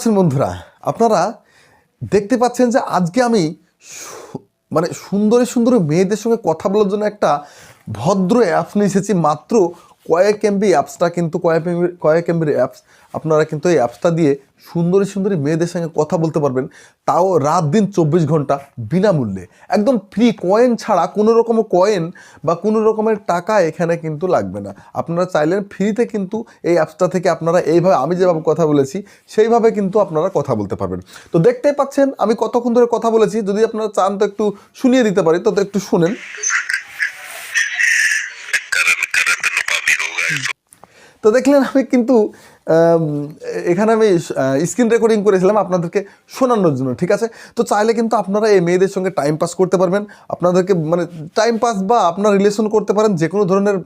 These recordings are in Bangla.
আছেন বন্ধুরা, আপনারা দেখতে পাচ্ছেন যে আজকে আমি মানে সুন্দরী সুন্দরী মেয়েদের সঙ্গে কথা বলার জন্য একটা ভদ্র অ্যাপস নিয়ে এসেছি মাত্র কয়েক এমবি অ্যাপসটা কিন্তু কয়েক এমবি কয়েক এমবির অ্যাপস আপনারা কিন্তু এই অ্যাপসটা দিয়ে সুন্দরী সুন্দরী মেয়েদের সঙ্গে কথা বলতে পারবেন। তাও রাত দিন চব্বিশ ঘণ্টা বিনামূল্যে। একদম ফ্রি কয়েন ছাড়া কোনো রকম কয়েন বা কোনো রকমের টাকা এখানে কিন্তু লাগবে না। আপনারা চাইলেন ফ্রিতে কিন্তু এই অ্যাপসটা থেকে আপনারা এইভাবে, আমি যেভাবে কথা বলেছি, সেইভাবে কিন্তু আপনারা কথা বলতে পারবেন। তো দেখতেই পাচ্ছেন, আমি কতক্ষণ ধরে কথা বলেছি। যদি আপনারা চান তো একটু শুনিয়ে দিতে পারি তো তো একটু শুনেন। তো দেখলেন আমি কিন্তু এখানে আমি স্ক্রিন রেকর্ডিং করেছিলাম আপনাদেরকে শোনানোর জন্য, ঠিক আছে? তো চাইলে কিন্তু আপনারা এই মেয়েদের সঙ্গে টাইম পাস করতে পারবেন। আপনাদেরকে মানে টাইম পাস বা আপনার রিলেশন করতে পারেন যে কোনো ধরনের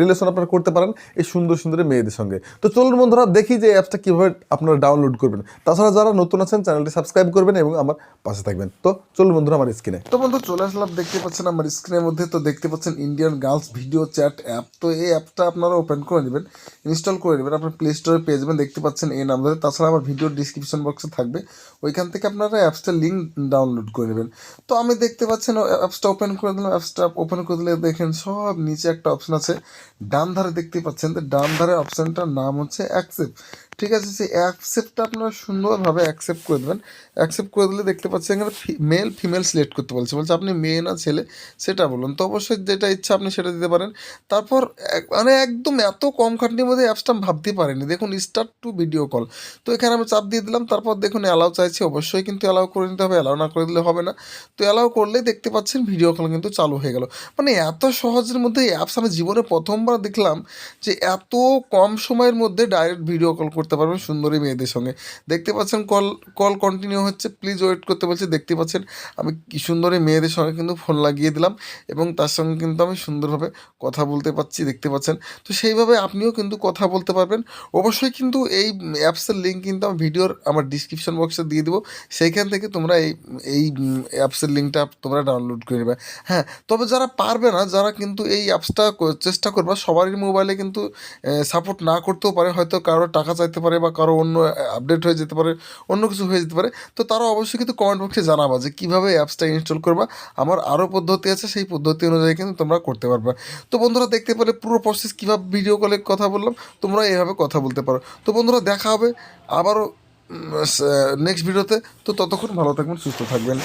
রিলেশন আপনারা করতে পারেন এই সুন্দর সুন্দর মেয়েদের সঙ্গে। তো চলুন বন্ধুরা, দেখি যে অ্যাপসটা কীভাবে আপনারা ডাউনলোড করবেন। তাছাড়া যারা নতুন আছেন চ্যানেলটি সাবস্ক্রাইব করবেন এবং আমার পাশে থাকবেন। তো চলুন বন্ধুরা আমার স্ক্রিনে তো বন্ধু, চলে আসলাম, দেখতে পাচ্ছেন আমার স্ক্রিনের মধ্যে। তো দেখতে পাচ্ছেন Indian girls video chat app তো এই অ্যাপটা আপনারা ওপেন করে নেবেন। ইনস্টল করে নেবেন, আপনার প্লে স্টোরে পেয়ে যাবেন, দেখতে পাচ্ছেন এই নাম ধরে তাছাড়া আমার ভিডিও ডিসক্রিপশন বক্সে থাকবে। ওইখান থেকে আপনারা অ্যাপসটার লিঙ্ক ডাউনলোড করে নেবেন। তো আমি দেখতে পাচ্ছেন অ্যাপসটা ওপেন করে দিলাম অ্যাপসটা ওপেন করে দিলে দেখেন সব নিচে একটা অপশন আছে। ডান ধারে দেখতে পাচ্ছেন, তো ডান ধারে অপশানটার নাম হচ্ছে অ্যাকসেপ্ট ঠিক আছে, সেই অ্যাকসেপ্টটা আপনারা সুন্দরভাবে অ্যাকসেপ্ট করে দেবেন। অ্যাকসেপ্ট করে দিলে দেখতে পাচ্ছেন এখানে মেল ফিমেল সিলেক্ট করতে বলছে। বলছে, আপনি মেয়ে না ছেলে? সেটা বলুন। তো অবশ্যই যেটা ইচ্ছা আপনি সেটা দিতে পারেন। তারপর মানে একদম এত কম খাটনির মধ্যে অ্যাপসটা ভাবতে পারিনি। দেখুন স্টার্ট টু ভিডিও কল তো এখানে আমি চাপ দিয়ে দিলাম। তারপর দেখুন অ্যালাউ চাইছি। অবশ্যই কিন্তু অ্যালাউ করে নিতে হবে। অ্যালাউ না করে দিলে হবে না। তো অ্যালাউ করলেই দেখতে পাচ্ছেন ভিডিও কল কিন্তু চালু হয়ে গেল। মানে এত সহজের মধ্যে অ্যাপস আমি জীবনে প্রথমবার দেখলাম যে এত কম সময়ের মধ্যে ডাইরেক্ট ভিডিও কল করতে পারবেন সুন্দরী মেয়েদের সঙ্গে। দেখতে পাচ্ছেন কল কল কন্টিনিউ হচ্ছে। প্লিজ ওয়েট করতে বলছে, দেখতে পাচ্ছেন আমি কি সুন্দরী মেয়েদের সঙ্গে কিন্তু ফোন লাগিয়ে দিলাম এবং তার সঙ্গে কিন্তু আমি সুন্দরভাবে কথা বলতে পারছি, দেখতে পাচ্ছেন। তো সেইভাবে আপনিও কিন্তু কথা বলতে পারবেন। অবশ্যই কিন্তু এই অ্যাপসের লিঙ্ক কিন্তু আমি ভিডিওর আমার ডিসক্রিপশন বক্সে দিয়ে দেবো। সেইখান থেকে তোমরা এই এই অ্যাপসের লিঙ্কটা তোমরা ডাউনলোড করে নেবে। হ্যাঁ তবে যারা পারবে না, যারা কিন্তু এই অ্যাপসটা চেষ্টা করবে, সবারই মোবাইলে কিন্তু সাপোর্ট না করতেও পারে। হয়তো কারোর টাকা চাইতে পারে বা কারও অন্য আপডেট হয়ে যেতে পারে, অন্য কিছু হয়ে যেতে পারে, তো তারা অবশ্যই কিন্তু কমেন্ট বক্সে জানাবা যে কীভাবে অ্যাপসটা ইনস্টল করবা। আমার আরও পদ্ধতি আছে, সেই পদ্ধতি অনুযায়ী কিন্তু তোমরা করতে পারবে। তো বন্ধুরা দেখতে পেলে পুরো প্রসেস কীভাবে ভিডিও কলে কথা বললাম, তোমরা এইভাবে কথা বলতে পারো। তো বন্ধুরা দেখা হবে আবারও নেক্সট ভিডিওতে তো ততক্ষণ ভালো থাকবেন, সুস্থ থাকবেন।